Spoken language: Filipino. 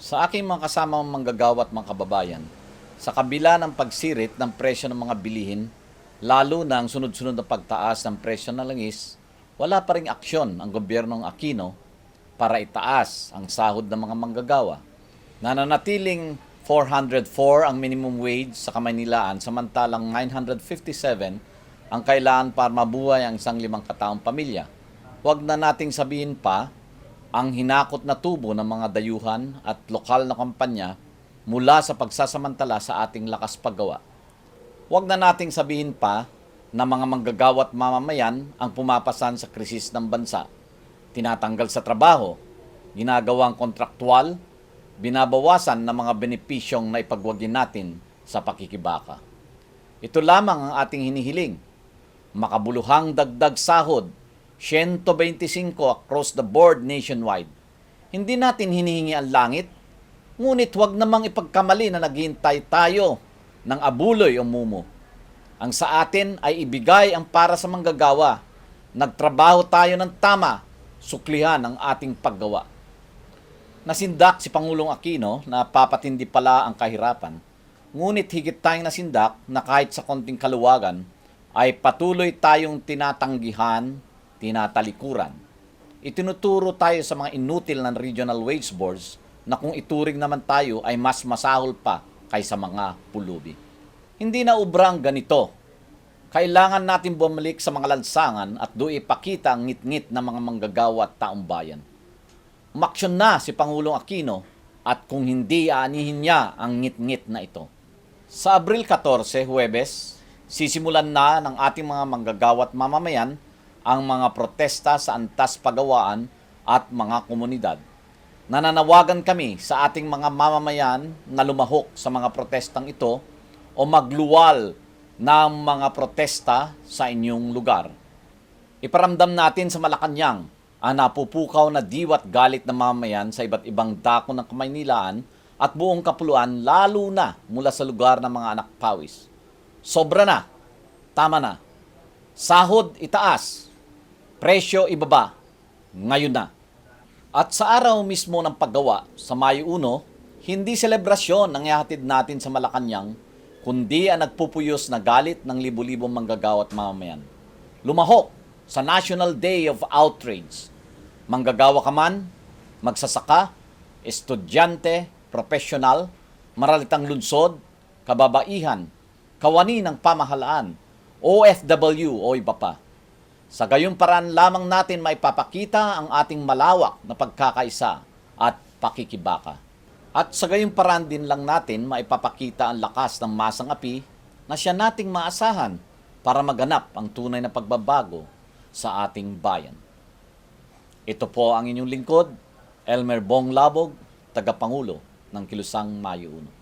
Sa aking mga kasamang manggagawa at mga kababayan, sa kabila ng pagsirit ng presyo ng mga bilihin, lalo na ang sunod-sunod na pagtaas ng presyo ng langis, wala pa ring aksyon ang gobyernong Aquino para itaas ang sahod ng mga manggagawa. Nananatiling 404 ang minimum wage sa Kamaynilaan samantalang 957 ang kailangan para mabuhay ang isang limang kataong pamilya. Huwag na nating sabihin pa ang hinakot na tubo ng mga dayuhan at lokal na kampanya mula sa pagsasamantala sa ating lakas paggawa. Huwag na nating sabihin pa na mga manggagawat mamamayan ang pumapasan sa krisis ng bansa. Tinatanggal sa trabaho, ginagawang kontraktual, binabawasan ng mga benepisyong na ipagwagin natin sa pakikibaka. Ito lamang ang ating hinihiling. Makabuluhang dagdag sahod, 125 across the board nationwide. Hindi natin hinihingi ang langit, ngunit huwag namang ipagkamali na naghihintay tayo ng abuloy o mumo. Ang sa atin ay ibigay ang para sa manggagawa. Nagtrabaho tayo ng tama, suklihan ang ating paggawa. Nasindak si Pangulong Aquino na papatindi pala ang kahirapan. Ngunit higit tayong nasindak na kahit sa konting kaluwagan ay patuloy tayong tinatanggihan, tinatalikuran. Itinuturo tayo sa mga inutil ng regional wage boards na kung ituring naman tayo ay mas masahol pa kaysa mga pulubi. Hindi na ubra ang ganito. Kailangan natin bumalik sa mga lansangan at doon ipakita ang ngit-ngit ng mga manggagawa at taong bayan. Umaksyon na si Pangulong Aquino at kung hindi aanihin niya ang ngit-ngit na ito. Sa Abril 14, Huwebes, sisimulan na ng ating mga manggagawat mamamayan ang mga protesta sa antas pagawaan at mga komunidad. Nananawagan kami sa ating mga mamamayan na lumahok sa mga protestang ito o magluwal ng mga protesta sa inyong lugar. Iparamdam natin sa Malacanang ang napupukaw na diwat galit ng mamamayan sa iba't ibang dako ng Kamaynilaan at buong kapuluan lalo na mula sa lugar ng mga anak pawis. Sobra na. Tama na. Sahod itaas. Presyo ibaba. Ngayon na. At sa araw mismo ng paggawa, sa Mayo 1, hindi selebrasyon ang ihatid natin sa Malacanang, kundi ang nagpupuyos na galit ng libu-libong manggagawa at mamamayan. Lumahok sa National Day of Outrage. Manggagawa ka man, magsasaka, estudyante, profesional, maralitang lunsod, kababaihan, kawani ng pamahalaan, OFW o iba pa. Sa gayong paraan lamang natin maipapakita ang ating malawak na pagkakaisa at pakikibaka. At sa gayong paraan din lang natin maipapakita ang lakas ng masang api na siya nating maasahan para maganap ang tunay na pagbabago sa ating bayan. Ito po ang inyong lingkod, Elmer Bong Labog, tagapangulo ng Kilusang Mayo 1.